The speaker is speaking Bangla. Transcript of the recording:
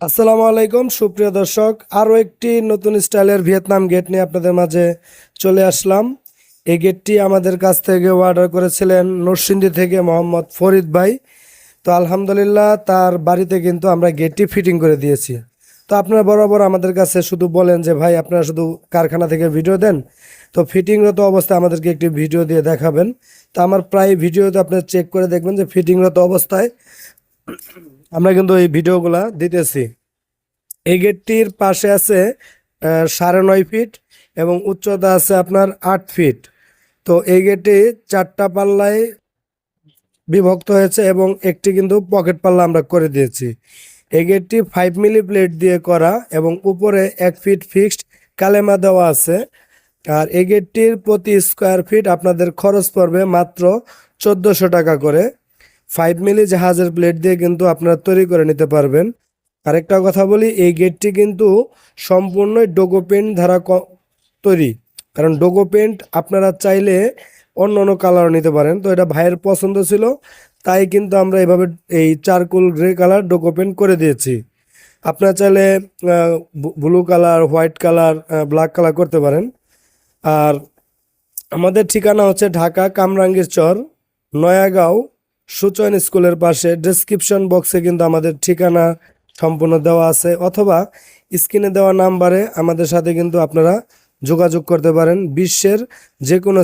আসসালামু আলাইকুম, সুপ্রিয় দর্শক। আরও একটি নতুন স্টাইলের ভিয়েতনাম গেট নিয়ে আপনাদের মাঝে চলে আসলাম। এই গেটটি আমাদের কাছ থেকে অর্ডার করেছিলেন নরসিংদী থেকে মোহাম্মদ ফরিদ ভাই। তো আলহামদুলিল্লাহ, তার বাড়িতে কিন্তু আমরা গেটটি ফিটিং করে দিয়েছি। তো আপনারা বরাবর আমাদের কাছে শুধু বলেন যে, ভাই, আপনারা শুধু কারখানা থেকে ভিডিও দেন। তো ফিটিংরত অবস্থায় আমাদেরকে একটি ভিডিও দিয়ে দেখাবেন। তো আমার প্রায় ভিডিওতে আপনারা চেক করে দেখবেন যে, ফিটিংরত অবস্থায় আমরা কিন্তু এই ভিডিওগুলা দিতেছি। এই গেটটির পাশে আছে সাড়ে নয় ফিট এবং উচ্চতা আছে আপনার আট ফিট। তো এই গেটটি চারটা পাল্লায় বিভক্ত হয়েছে এবং একটি কিন্তু পকেট পাল্লা আমরা করে দিয়েছি। এই গেটটি ফাইভ মিলি প্লেট দিয়ে করা এবং উপরে এক ফিট ফিক্সড কালেমা দেওয়া আছে। আর এই গেটটির প্রতি স্কোয়ার ফিট আপনাদের খরচ পড়বে মাত্র চোদ্দোশো টাকা করে। ফাইভ মিলি জাহাজের প্লেট দিয়ে কিন্তু আপনারা তৈরি করে নিতে পারবেন। আরেকটা কথা বলি, এই গেটটি কিন্তু সম্পূর্ণই ডোগো পেন্ট ক- তৈরি। কারণ ডোগো পেন্ট আপনারা চাইলে অন্য অন্য কালার নিতে পারেন। তো এটা ভাইয়ের পছন্দ ছিল, তাই কিন্তু আমরা এভাবে এই চারকোল গ্রে কালার ডোগো পেন্ট করে দিয়েছি। আপনারা চাইলে blue colour white colour black colour করতে পারেন। আর আমাদের ঠিকানা হচ্ছে ঢাকা কামরাঙ্গীর চর নয়াগাঁও সুচয়ন স্কুলের পাশে ডেসক্রিপশন বক্সে কিন্তু আমাদের ঠিকানা সম্পূর্ণ দেওয়া আছে, অথবা স্ক্রিনে দেওয়া নাম্বারে আমাদের সাথে কিন্তু আপনারা যোগাযোগ করতে পারেন। বিশ্বের যে কোনো